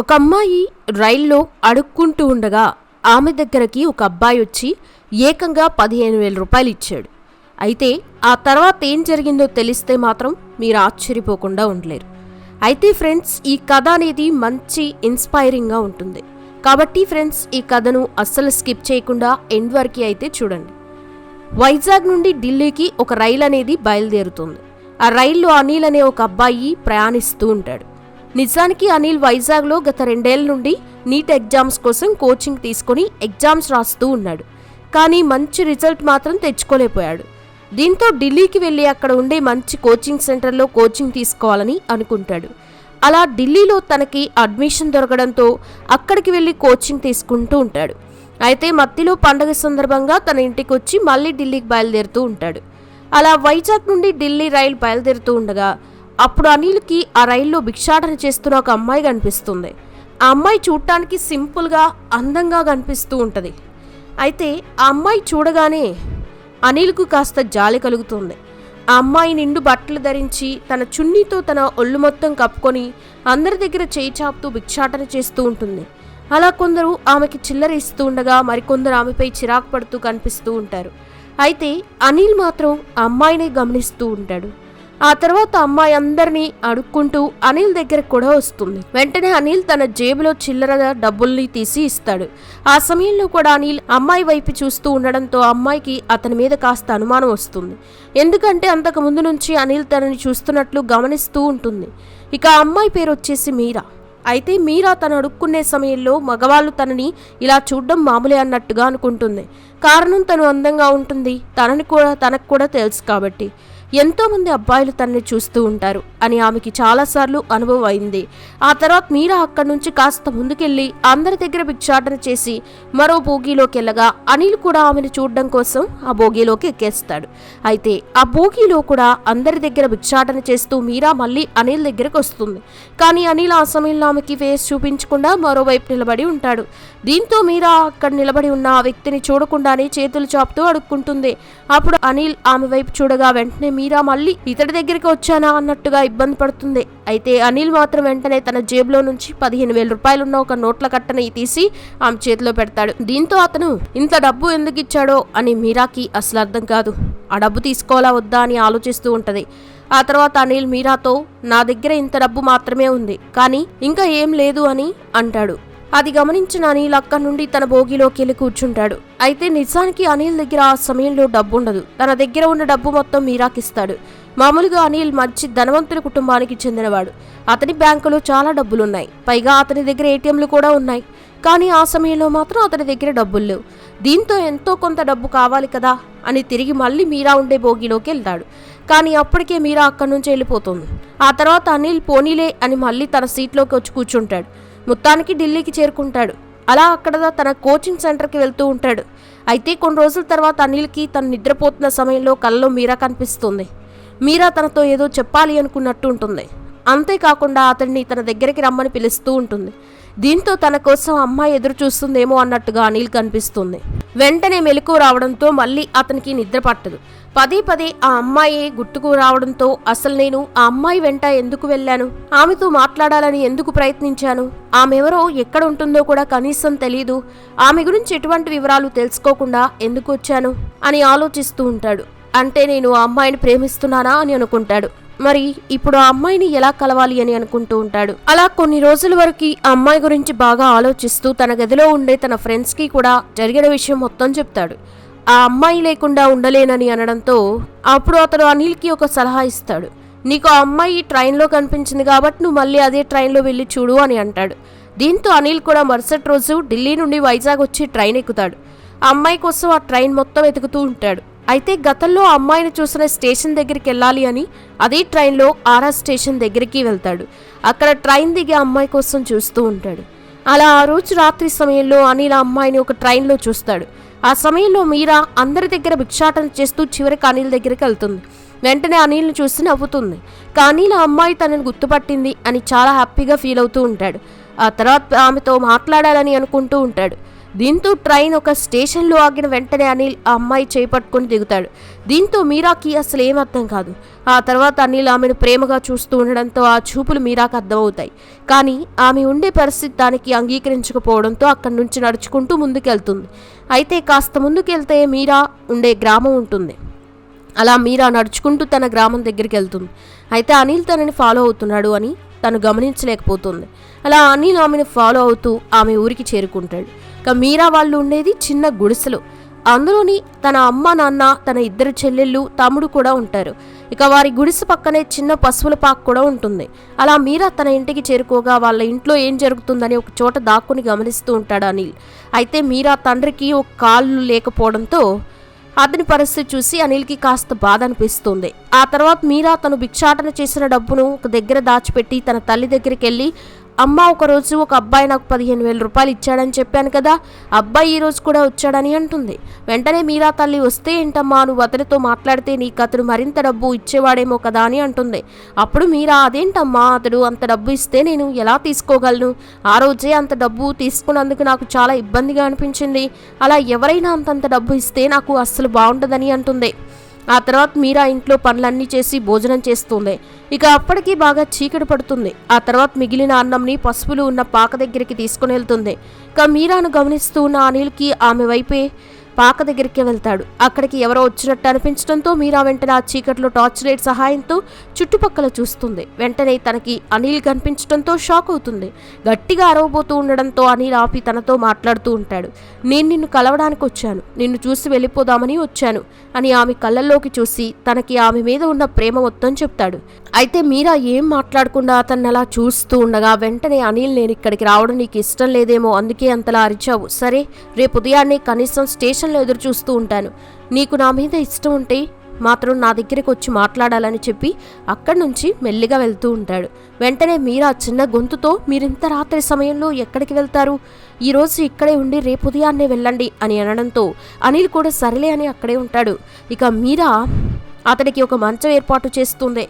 ఒక అమ్మాయి రైల్లో అడుక్కుంటూ ఉండగా ఆమె దగ్గరకి ఒక అబ్బాయి వచ్చి ఏకంగా పదిహేను వేల రూపాయలు ఇచ్చాడు. అయితే ఆ తర్వాత ఏం జరిగిందో తెలిస్తే మాత్రం మీరు ఆశ్చర్యపోకుండా ఉండలేరు. అయితే ఫ్రెండ్స్ ఈ కథ అనేది మంచి ఇన్స్పైరింగ్గా ఉంటుంది. కాబట్టి ఫ్రెండ్స్ ఈ కథను అస్సలు స్కిప్ చేయకుండా ఎండ్ వరకు అయితే చూడండి. వైజాగ్ నుండి ఢిల్లీకి ఒక రైలు అనేది బయలుదేరుతుంది. ఆ రైల్లో అనిల్ అనే ఒక అబ్బాయి ప్రయాణిస్తూ ఉంటాడు. నిజానికి అనిల్ వైజాగ్లో గత రెండేళ్ళ నుండి నీట్ ఎగ్జామ్స్ కోసం కోచింగ్ తీసుకొని ఎగ్జామ్స్ రాస్తూ ఉన్నాడు. కానీ మంచి రిజల్ట్ మాత్రం తెచ్చుకోలేకపోయాడు. దీంతో ఢిల్లీకి వెళ్ళి అక్కడ ఉండే మంచి కోచింగ్ సెంటర్లో కోచింగ్ తీసుకోవాలని అనుకుంటాడు. అలా ఢిల్లీలో తనకి అడ్మిషన్ దొరకడంతో అక్కడికి వెళ్ళి కోచింగ్ తీసుకుంటూ ఉంటాడు. అయితే మత్తిలో పండగ సందర్భంగా తన ఇంటికి వచ్చి మళ్ళీ ఢిల్లీకి బయలుదేరుతూ ఉంటాడు. అలా వైజాగ్ నుండి ఢిల్లీ రైలు బయలుదేరుతూ ఉండగా అప్పుడు అనిల్కి ఆ రైల్లో భిక్షాటన చేస్తున్న ఒక అమ్మాయి కనిపిస్తుంది. ఆ అమ్మాయి చూడటానికి సింపుల్గా అందంగా కనిపిస్తూ ఉంటుంది. అయితే ఆ అమ్మాయి చూడగానే అనిల్కు కాస్త జాలి కలుగుతుంది. ఆ అమ్మాయి నిండు బట్టలు ధరించి తన చున్నీతో తన ఒళ్ళు మొత్తం కప్పుకొని అందరి దగ్గర చేయి చాపుతూ భిక్షాటన చేస్తూ ఉంటుంది. అలా కొందరు ఆమెకి చిల్లర ఇస్తూ ఉండగా మరికొందరు ఆమెపై చిరాకు పడుతూ కనిపిస్తూ ఉంటారు. అయితే అనిల్ మాత్రం ఆ అమ్మాయిని గమనిస్తూ ఉంటాడు. ఆ తర్వాత అమ్మాయి అందరినీ అడుక్కుంటూ అనిల్ దగ్గర కూడా వస్తుంది. వెంటనే అనిల్ తన జేబులో చిల్లర డబ్బుల్ని తీసి ఇస్తాడు. ఆ సమయంలో కూడా అనిల్ అమ్మాయి వైపు చూస్తూ ఉండడంతో అమ్మాయికి అతని మీద కాస్త అనుమానం వస్తుంది. ఎందుకంటే అంతకు ముందు నుంచి అనిల్ తనని చూస్తున్నట్లు గమనిస్తూ ఉంటుంది. ఇక ఆ అమ్మాయి పేరు వచ్చేసి మీరా. అయితే మీరా తను అడుక్కునే సమయంలో మగవాళ్ళు తనని ఇలా చూడడం మామూలే అన్నట్టుగా అనుకుంటుంది. కారణం తను అందంగా ఉంటుంది. తనని కూడా తనకు కూడా తెలుసు కాబట్టి. ఎంతోమంది అబ్బాయిలు తనని చూస్తూ ఉంటారు అని ఆమెకి చాలాసార్లు అనుభవం అయింది ఆ తర్వాత మీరా అక్కడి నుంచి కాస్త ముందుకెళ్ళి అందరి దగ్గర భిక్షాటన చేసి మరో బోగీలోకి వెళ్ళగా అనిల్ కూడా ఆమెను చూడడం కోసం ఆ బోగీలోకి ఎక్కేస్తాడు. అయితే ఆ బోగీలో కూడా అందరి దగ్గర భిక్షాటన చేస్తూ మీరా మళ్ళీ అనిల్ దగ్గరకు వస్తుంది. కానీ అనిల్ ఆ సమయంలో ఆమెకి ఫేస్ చూపించకుండా మరోవైపు నిలబడి ఉంటాడు. దీంతో మీరా అక్కడ నిలబడి ఉన్న ఆ వ్యక్తిని చూడకుండానే చేతులు చాపుతూ అడుక్కుంటుంది. అప్పుడు అనిల్ ఆమె వైపు చూడగా వెంటనే మీరా మళ్ళీ ఇతడి దగ్గరికి వచ్చానా అన్నట్టుగా ఇబ్బంది పడుతుంది. అయితే అనిల్ మాత్రం వెంటనే తన జేబులో నుంచి పదిహేను వేల రూపాయలున్న ఒక నోట్ల కట్టని తీసి ఆమె చేతిలో పెడతాడు. దీంతో అతను ఇంత డబ్బు ఎందుకు ఇచ్చాడో? అని మీరాకి అసలు అర్థం కాదు. ఆ డబ్బు తీసుకోవాలా వద్దా? అని ఆలోచిస్తూ ఉంటది. ఆ తర్వాత అనిల్ మీరాతో నా దగ్గర ఇంత డబ్బు మాత్రమే ఉంది. కానీ ఇంకా ఏం లేదు అని అంటాడు. అది గమనించిన అనిల్ అక్కడి నుండి తన భోగిలోకి వెళ్ళి కూర్చుంటాడు. అయితే నిజానికి అనిల్ దగ్గర ఆ సమయంలో డబ్బు ఉండదు. తన దగ్గర ఉన్న డబ్బు మొత్తం మీరాకిస్తాడు మామూలుగా అనిల్ మంచి ధనవంతుల కుటుంబానికి చెందినవాడు. అతని బ్యాంకులో చాలా డబ్బులున్నాయి. పైగా అతని దగ్గర ఏటీఎంలు కూడా ఉన్నాయి. కానీ ఆ సమయంలో మాత్రం అతని దగ్గర డబ్బులు లేవు. దీంతో ఎంతో కొంత డబ్బు కావాలి కదా అని తిరిగి మళ్ళీ మీరా ఉండే భోగిలోకి వెళ్తాడు. కానీ అప్పటికే మీరా అక్కడి నుంచి వెళ్ళిపోతుంది. ఆ తర్వాత అనిల్ పోనీలే అని మళ్ళీ తన సీట్లోకి వచ్చి కూర్చుంటాడు. మొత్తానికి ఢిల్లీకి చేరుకుంటాడు. అలా అక్కడ తన కోచింగ్ సెంటర్కి వెళ్తూ ఉంటాడు. అయితే కొన్ని రోజుల తర్వాత అనిల్కి తను నిద్రపోతున్న సమయంలో కళ్ళలో మీరా కనిపిస్తుంది. మీరా తనతో ఏదో చెప్పాలి అనుకున్నట్టు ఉంటుంది. అంతేకాకుండా అతన్ని తన దగ్గరికి రమ్మని పిలుస్తూ ఉంటుంది. దీంతో తన కోసం అమ్మాయి ఎదురు చూస్తుందేమో అన్నట్టుగా అనిల్ కనిపిస్తుంది. వెంటనే మెలకు రావడంతో మళ్ళీ అతనికి నిద్ర పట్టదు. పదే పదే ఆ అమ్మాయి గుర్తుకు రావడంతో అసలు నేను ఆ అమ్మాయి వెంట ఎందుకు వెళ్ళాను? ఆమెతో మాట్లాడాలని ఎందుకు ప్రయత్నించాను? ఆమెవరో ఎక్కడ ఉంటుందో కూడా కనీసం తెలియదు ఆమె గురించి ఎటువంటి వివరాలు తెలుసుకోకుండా ఎందుకు వచ్చాను? అని ఆలోచిస్తూ ఉంటాడు. అంటే నేను ఆ అమ్మాయిని ప్రేమిస్తున్నానా అని అనుకుంటాడు. మరి ఇప్పుడు ఆ అమ్మాయిని ఎలా కలవాలి అని అనుకుంటూ ఉంటాడు. అలా కొన్ని రోజుల వరకు ఆ అమ్మాయి గురించి బాగా ఆలోచిస్తూ తన గదిలో ఉండే తన ఫ్రెండ్స్కి కూడా జరిగిన విషయం మొత్తం చెప్తాడు. ఆ అమ్మాయి లేకుండా ఉండలేనని అనడంతో అప్పుడు అతడు అనిల్కి ఒక సలహా ఇస్తాడు. నీకు ఆ అమ్మాయి ట్రైన్లో కనిపించింది కాబట్టి నువ్వు మళ్ళీ అదే ట్రైన్లో వెళ్ళి చూడు అని అంటాడు. దీంతో అనిల్ కూడా మరుసటి రోజు ఢిల్లీ నుండి వైజాగ్ వచ్చి ట్రైన్ ఎక్కుతాడు. అమ్మాయి కోసం ఆ ట్రైన్ మొత్తం వెతుకుతూ ఉంటాడు. అయితే గతంలో అమ్మాయిని చూసిన స్టేషన్ దగ్గరికి వెళ్ళాలి అని అదే ట్రైన్లో ఆర్ఆర్ స్టేషన్ దగ్గరికి వెళ్తాడు. అక్కడ ట్రైన్ దిగి అమ్మాయి కోసం చూస్తూ ఉంటాడు. అలా ఆ రోజు రాత్రి సమయంలో అనిల్ అమ్మాయిని ఒక ట్రైన్లో చూస్తాడు. ఆ సమయంలో మీరా అందరి దగ్గర భిక్షాటన చేస్తూ చివరికి అనిల్ దగ్గరికి వెళ్తుంది. వెంటనే అనిల్ని చూసి నవ్వుతుంది. కానీ ఆ అమ్మాయి తనని గుర్తుపట్టింది అని చాలా హ్యాపీగా ఫీల్ అవుతూ ఉంటాడు. ఆ తర్వాత ఆమెతో మాట్లాడాలని అనుకుంటూ ఉంటాడు. దీంతో ట్రైన్ ఒక స్టేషన్లో ఆగిన వెంటనే అనిల్ ఆ అమ్మాయి చేపట్టుకుని దిగుతాడు. దీంతో మీరాకి అసలు ఏమర్థం అర్థం కాదు. ఆ తర్వాత అనిల్ ఆమెను ప్రేమగా చూస్తూ ఉండడంతో ఆ చూపులు మీరాకు అర్థమవుతాయి. కానీ ఆమె ఉండే పరిస్థితి దానికి అంగీకరించకపోవడంతో అక్కడి నుంచి నడుచుకుంటూ ముందుకెళ్తుంది. అయితే కాస్త ముందుకెళ్తే మీరా ఉండే గ్రామం ఉంటుంది. అలా మీరా నడుచుకుంటూ తన గ్రామం దగ్గరికి వెళ్తుంది. అయితే అనిల్ తనని ఫాలో అవుతున్నాడు అని తను గమనించలేకపోతుంది. అలా అనిల్ ఆమెను ఫాలో అవుతూ ఆమె ఊరికి చేరుకుంటాడు. ఇక మీరా వాళ్ళు ఉండేది చిన్న గుడిసెలో. అందులోని తన అమ్మ నాన్న తన ఇద్దరు చెల్లెళ్ళు తమ్ముడు కూడా ఉంటారు. ఇక వారి గుడిసె పక్కనే చిన్న పశువుల పాక్ కూడా ఉంటుంది. అలా మీరా తన ఇంటికి చేరుకోగా వాళ్ళ ఇంట్లో ఏం జరుగుతుందని ఒక చోట దాక్కుని గమనిస్తూ ఉంటాడు అనిల్. అయితే మీరా తండ్రికి ఒక కాళ్ళు లేకపోవడంతో అతని పరిస్థితి చూసి అనిల్కి కాస్త బాధ అనిపిస్తుంది. ఆ తర్వాత మీరా తను భిక్షాటన చేసిన డబ్బును ఒక దగ్గర దాచిపెట్టి తన తల్లి దగ్గరికి వెళ్ళి అమ్మ ఒకరోజు ఒక అబ్బాయి నాకు పదిహేను వేల రూపాయలు ఇచ్చాడని చెప్పాను కదా అబ్బాయి ఈరోజు కూడా వచ్చాడని అంటుంది. వెంటనే మీరా తల్లి వస్తే ఏంటమ్మా నువ్వు అతనితో మాట్లాడితే నీకు అతడు మరింత డబ్బు ఇచ్చేవాడేమో కదా అని అంటుంది. అప్పుడు మీరా అదేంటమ్మా అతడు అంత డబ్బు ఇస్తే నేను ఎలా తీసుకోగలను? ఆ రోజే అంత డబ్బు తీసుకున్నందుకు నాకు చాలా ఇబ్బందిగా అనిపించింది. అలా ఎవరైనా అంతంత డబ్బు ఇస్తే నాకు అస్సలు బాగుంటుందని అంటుంది. ఆ తర్వాత మీరా ఇంట్లో పనులన్నీ చేసి భోజనం చేస్తుంది. ఇక అప్పటికి బాగా చీకటి పడుతుంది. ఆ తర్వాత మిగిలిన అన్నంని పసుపులు ఉన్న పాక దగ్గరికి తీసుకుని వెళ్తుంది. ఇక మీరాను గమనిస్తూ ఉన్న అనిల్కి ఆమె వైపే పాక దగ్గరికి వెళ్తాడు. అక్కడికి ఎవరో వచ్చినట్టు అనిపించడంతో మీరా వెంటనే ఆ చీకట్లో టార్చ్ లైట్ సహాయంతో చుట్టుపక్కల చూస్తుంది. వెంటనే తనకి అనిల్ కనిపించడంతో షాక్ అవుతుంది. గట్టిగా అరవబోతూ ఉండడంతో అనిల్ ఆపి తనతో మాట్లాడుతూ ఉంటాడు. నేను నిన్ను కలవడానికి వచ్చాను. నిన్ను చూసి వెళ్ళిపోదామని వచ్చాను అని ఆమె కళ్ళల్లోకి చూసి తనకి ఆమె మీద ఉన్న ప్రేమ మొత్తం చెప్తాడు. అయితే మీరా ఏం మాట్లాడకుండా అతన్ని అలా చూస్తూ ఉండగా వెంటనే అనిల్ నేను ఇక్కడికి రావడం నీకు ఇష్టం లేదేమో అందుకే అంతలా అరిచావు. సరే రేపు ఉదయాన్నే కనీసం స్టేషన్ స్టేషన్లో ఎదురు చూస్తూ ఉంటాను. నీకు నా మీద ఇష్టం ఉంటే మాత్రం నా దగ్గరికి వచ్చి మాట్లాడాలని చెప్పి అక్కడి నుంచి మెల్లిగా వెళ్తూ ఉంటాడు. వెంటనే మీరా చిన్న గొంతుతో మీరింత రాత్రి సమయంలో ఎక్కడికి వెళ్తారు? ఈరోజు ఇక్కడే ఉండి రేపు ఉదయాన్నే వెళ్ళండి అని అనడంతో అనిల్ కూడా సరేలే అని అక్కడే ఉంటాడు. ఇక మీరా అతడికి ఒక మంచం ఏర్పాటు చేస్తుంది.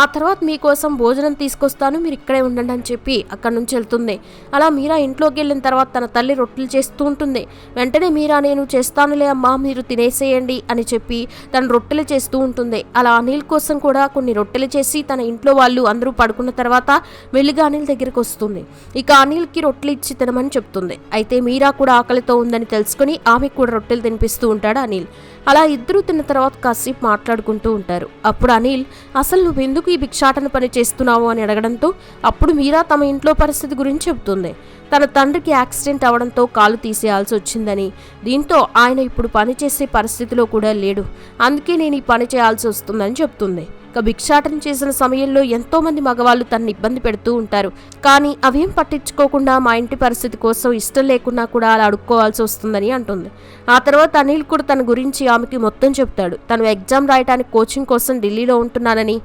ఆ తర్వాత మీకోసం భోజనం తీసుకొస్తాను మీరు ఇక్కడే ఉండండి అని చెప్పి అక్కడి నుంచి వెళ్తుంది. అలా మీరా ఇంట్లోకి వెళ్ళిన తర్వాత తన తల్లి రొట్టెలు చేస్తూ ఉంటుంది. వెంటనే మీరా నేను చేస్తానులే అమ్మా మీరు తినేసేయండి అని చెప్పి తన రొట్టెలు చేస్తూ ఉంటుంది. అలా అనిల్ కోసం కూడా కొన్ని రొట్టెలు చేసి తన ఇంట్లో వాళ్ళు అందరూ పడుకున్న తర్వాత వెళ్ళిగా అనిల్ దగ్గరికి వస్తుంది. ఇక అనిల్కి రొట్టెలు ఇచ్చి తినమని చెప్తుంది. అయితే మీరా కూడా ఆకలితో ఉందని తెలుసుకుని ఆమెకు కూడా రొట్టెలు తినిపిస్తూ ఉంటాడు అనిల్. అలా ఇద్దరూ తిన్న తర్వాత కాసేపు మాట్లాడుకుంటూ ఉంటారు. అప్పుడు అనిల్ అసలు నువ్వు ఎందుకు ఈ భిక్షాటన పని చేస్తున్నావు అని అడగడంతో అప్పుడు మీరా తమ ఇంట్లో పరిస్థితి గురించి చెబుతుంది. తన తండ్రికి యాక్సిడెంట్ అవడంతో కాలు తీసేయాల్సి వచ్చిందని దీంతో ఆయన ఇప్పుడు పని చేసే పరిస్థితిలో కూడా లేడు. అందుకే నేను ఈ పని చేయాల్సి వస్తుందని చెప్తుంది ఇక భిక్షాటన చేసిన సమయంలో ఎంతో మంది మగవాళ్ళు తనని ఇబ్బంది పెడుతూ ఉంటారు. కానీ అవేం పట్టించుకోకుండా మా ఇంటి పరిస్థితి కోసం ఇష్టం లేకున్నా కూడా అలా అడుక్కోవాల్సి వస్తుందని అంటుంది. ఆ తర్వాత అనిల్ కూడా తన గురించి ఆమెకి మొత్తం చెప్తాడు. తను ఎగ్జామ్ రాయడానికి కోచింగ్ కోసం ఢిల్లీలో ఉంటున్నానని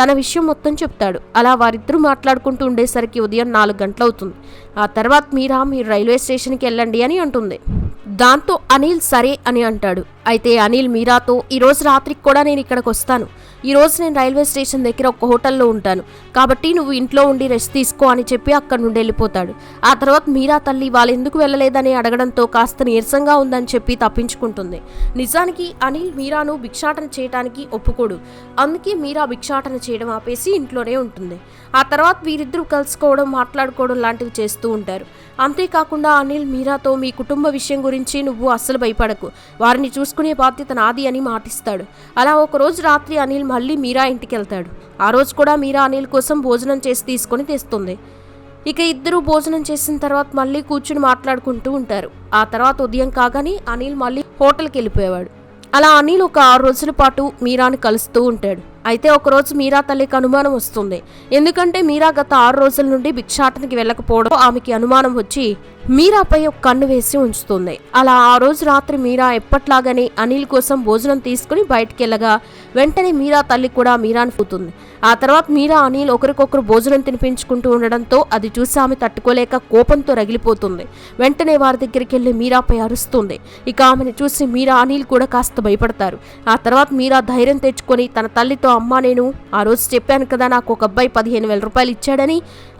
తన విషయం మొత్తం చెప్తాడు. అలా వారిద్దరూ మాట్లాడుకుంటూ ఉండేసరికి ఉదయం నాలుగు గంటలవుతుంది ఆ తర్వాత మీరా మీరు రైల్వే స్టేషన్కి వెళ్ళండి అని అంటుంది. దాంతో అనిల్ సరే అని అంటాడు. అయితే అనిల్ మీరాతో ఈరోజు రాత్రికి కూడా నేను ఇక్కడికి వస్తాను. ఈరోజు నేను రైల్వే స్టేషన్ దగ్గర ఒక హోటల్లో ఉంటాను. కాబట్టి నువ్వు ఇంట్లో ఉండి రెస్ట్ తీసుకో అని చెప్పి అక్కడి నుండి వెళ్ళిపోతాడు. ఆ తర్వాత మీరా తల్లి వాళ్ళు ఎందుకు వెళ్ళలేదని అడగడంతో కాస్త నీరసంగా ఉందని చెప్పి తప్పించుకుంటుంది. నిజానికి అనిల్ మీరాను భిక్షాటన చేయడానికి ఒప్పుకోడు. అందుకే మీరా భిక్షాటన చేయడం ఆపేసి ఇంట్లోనే ఉంటుంది. ఆ తర్వాత వీరిద్దరూ కలుసుకోవడం మాట్లాడుకోవడం లాంటివి చేస్తూ ఉంటారు. అంతేకాకుండా అనిల్ మీరాతో మీ కుటుంబ విషయం గురించి నువ్వు అస్సలు భయపడకు. వారిని చూసి చూసుకునే బాధ్యత నాది అని మాటిస్తాడు. అలా ఒక రోజు రాత్రి అనిల్ మళ్ళీ మీరా ఇంటికి వెళ్తాడు ఆ రోజు కూడా మీరా అనిల్ కోసం భోజనం చేసి తీసుకొని తెస్తుంది. ఇక ఇద్దరూ భోజనం చేసిన తర్వాత మళ్ళీ కూర్చుని మాట్లాడుకుంటూ ఉంటారు. ఆ తర్వాత ఉదయం కాగానే అనిల్ మళ్ళీ హోటల్కి వెళ్ళిపోయేవాడు. అలా అనిల్ ఒక ఆరు రోజుల పాటు మీరాని కలుస్తూ ఉంటాడు. అయితే ఒకరోజు మీరా తల్లికి అనుమానం వస్తుంది. ఎందుకంటే మీరా గత ఆరు రోజుల నుండి భిక్షాటనకి వెళ్ళకపోవడం ఆమెకి అనుమానం వచ్చి మీరాపై ఒక కన్ను వేసి ఉంచుతుంది. అలా ఆ రోజు రాత్రి మీరా ఎప్పట్లాగానే అనిల్ కోసం భోజనం తీసుకుని బయటికి వెళ్ళగా వెంటనే మీరా తల్లి కూడా మీరాని పూతుంది ఆ తర్వాత మీరా అనిల్ ఒకరికొకరు భోజనం తినిపించుకుంటూ ఉండడంతో అది చూసి ఆమె తట్టుకోలేక కోపంతో రగిలిపోతుంది. వెంటనే వారి దగ్గరికి వెళ్ళి మీరాపై అరుస్తుంది. ఇక ఆమెను చూసి మీరా అనిల్ కూడా కాస్త భయపడతారు. ఆ తర్వాత మీరా ధైర్యం తెచ్చుకొని తన తల్లితో అమ్మ నేను ఆ రోజు చెప్పాను కదా నాకు ఒక అబ్బాయి పదిహేను వేల రూపాయలు ఇచ్చాడని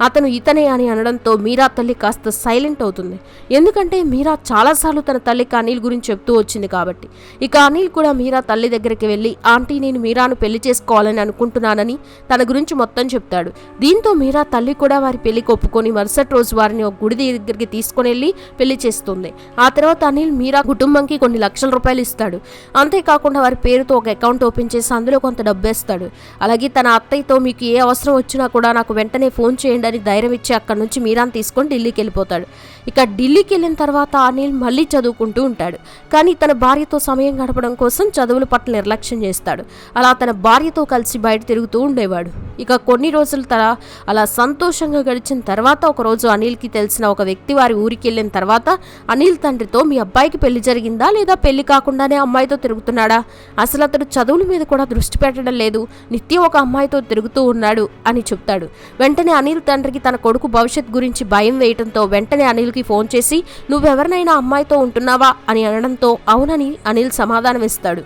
అతను ఇతనే అని అనడంతో మీరా తల్లి కాస్త సైలెంట్ అవుతుంది. అవుతుంది. ఎందుకంటే మీరా చాలాసార్లు తన తల్లికి అనిల్ గురించి చెప్తూ వచ్చింది కాబట్టి. ఇక అనిల్ కూడా మీరా తల్లి దగ్గరికి వెళ్ళి ఆంటీ నేను మీరాను పెళ్ళి చేసుకోవాలని అనుకుంటున్నానని తన గురించి మొత్తం చెప్తాడు. దీంతో మీరా తల్లి కూడా వారి పెళ్ళికి ఒప్పుకొని మరుసటి రోజు వారిని ఒక గుడి దగ్గరికి తీసుకుని వెళ్ళి పెళ్ళి చేస్తుంది. ఆ తర్వాత అనిల్ మీరా కుటుంబంకి కొన్ని లక్షల రూపాయలు ఇస్తాడు. అంతేకాకుండా వారి పేరుతో ఒక అకౌంట్ ఓపెన్ చేసి అందులో కొంత డబ్బేస్తాడు. అలాగే తన అత్తయ్యతో మీకు ఏ అవసరం వచ్చినా కూడా నాకు వెంటనే ఫోన్ చేయండి అని ధైర్యం ఇచ్చి అక్కడి నుంచి మీరాన్ తీసుకొని ఢిల్లీకి వెళ్ళిపోతాడు. ఇక ఢిల్లీకి వెళ్ళిన తర్వాత అనిల్ మళ్ళీ చదువుకుంటూ ఉంటాడు. కానీ తన భార్యతో సమయం గడపడం కోసం చదువుల పట్ల నిర్లక్ష్యం చేస్తాడు. అలా తన భార్యతో కలిసి బయట తిరుగుతూ ఉండేవాడు. ఇక కొన్ని రోజుల తర అలా సంతోషంగా గడిచిన తర్వాత ఒకరోజు అనిల్కి తెలిసిన ఒక వ్యక్తి వారి ఊరికి వెళ్ళిన తర్వాత అనిల్ తండ్రితో మీ అబ్బాయికి పెళ్ళి జరిగిందా లేదా పెళ్ళి కాకుండానే అమ్మాయితో తిరుగుతున్నాడా? అసలు అతడు చదువుల మీద కూడా దృష్టి పెట్టడం లేదు. నిత్యం ఒక అమ్మాయితో తిరుగుతూ ఉన్నాడు అని చెప్తాడు. వెంటనే అనిల్ తండ్రికి తన కొడుకు భవిష్యత్ గురించి భయం వేయటంతో వెంటనే అనిల్ అనిల్కి ఫోన్ చేసి నువ్వెవరినైనా అమ్మాయితో ఉంటున్నావా? అని అనడంతో అవునని అనిల్ సమాధానం ఇస్తాడు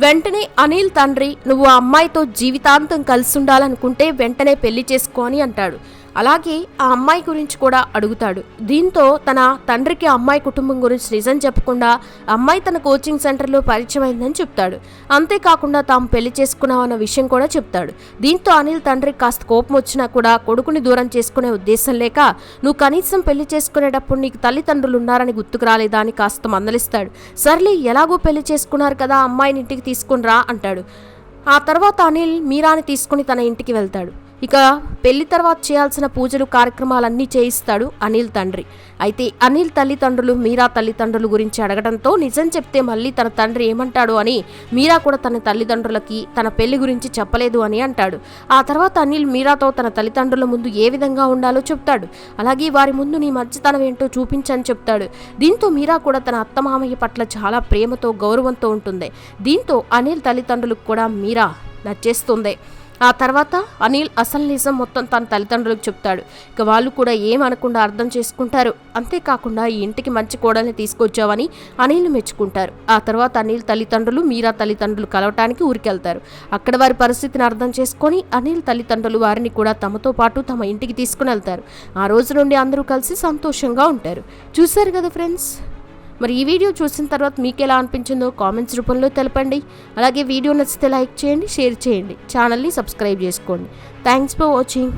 వెంటనే అనిల్ తండ్రి నువ్వు ఆ అమ్మాయితో జీవితాంతం కలిసి ఉండాలనుకుంటే వెంటనే పెళ్ళి చేసుకో అని అంటాడు. అలాగే ఆ అమ్మాయి గురించి కూడా అడుగుతాడు. దీంతో తన తండ్రికి అమ్మాయి కుటుంబం గురించి నిజం చెప్పకుండా అమ్మాయి తన కోచింగ్ సెంటర్లో పరిచయం అయిందని చెప్తాడు. అంతేకాకుండా తాము పెళ్ళి చేసుకున్నామన్న విషయం కూడా చెప్తాడు. దీంతో అనిల్ తండ్రికి కాస్త కోపం వచ్చినా కూడా కొడుకుని దూరం చేసుకునే ఉద్దేశం లేక నువ్వు కనీసం పెళ్ళి చేసుకునేటప్పుడు నీకు తల్లిదండ్రులు ఉన్నారని గుర్తుకు రాలేదా? అని కాస్త మందలిస్తాడు. సర్లే ఎలాగో పెళ్ళి చేసుకున్నారు కదా అమ్మాయిని ఇంటికి తీసుకుని రా అంటాడు. ఆ తర్వాత అనిల్ మీరాని తీసుకుని తన ఇంటికి వెళ్తాడు. ఇక పెళ్ళి తర్వాత చేయాల్సిన పూజలు కార్యక్రమాలన్నీ చేయిస్తాడు అనిల్ తండ్రి. అయితే అనిల్ తల్లిదండ్రులు మీరా తల్లిదండ్రుల గురించి అడగడంతో నిజం చెప్తే మళ్ళీ తన తండ్రి ఏమంటాడు అని మీరా కూడా తన తల్లిదండ్రులకి తన పెళ్ళి గురించి చెప్పలేదు అని అంటాడు. ఆ తర్వాత అనిల్ మీరాతో తన తల్లిదండ్రుల ముందు ఏ విధంగా ఉండాలో చెప్తాడు. అలాగే వారి ముందు నీ మంచితనం ఏంటో చూపించని చెప్తాడు. దీంతో మీరా కూడా తన అత్తమామయ్య పట్ల చాలా ప్రేమతో గౌరవంతో ఉంటుంది. దీంతో అనిల్ తల్లిదండ్రులకు కూడా మీరా? నచ్చేస్తుంది. ఆ తర్వాత అనిల్ అసలు నిజం మొత్తం తన తల్లిదండ్రులకు చెప్తాడు. ఇక వాళ్ళు కూడా ఏమనకుండా అర్థం చేసుకుంటారు. అంతేకాకుండా ఈ ఇంటికి మంచి కోడల్ని తీసుకొచ్చావని అనిల్ని మెచ్చుకుంటారు. ఆ తర్వాత అనిల్ తల్లిదండ్రులు మీరా తల్లిదండ్రులు కలవటానికి ఊరికెళ్తారు. అక్కడ వారి పరిస్థితిని అర్థం చేసుకొని అనిల్ తల్లిదండ్రులు వారిని కూడా తమతో పాటు తమ ఇంటికి తీసుకుని వెళ్తారు. ఆ రోజు నుండి అందరూ కలిసి సంతోషంగా ఉంటారు. చూశారు కదా ఫ్రెండ్స్? మరి ఈ వీడియో చూసిన తర్వాత మీకు ఎలా అనిపించిందో కామెంట్స్ రూపంలో తెలపండి. అలాగే వీడియో నచ్చితే లైక్ చేయండి షేర్ చేయండి. ఛానల్ని సబ్స్క్రైబ్ చేసుకోండి. Thanks for watching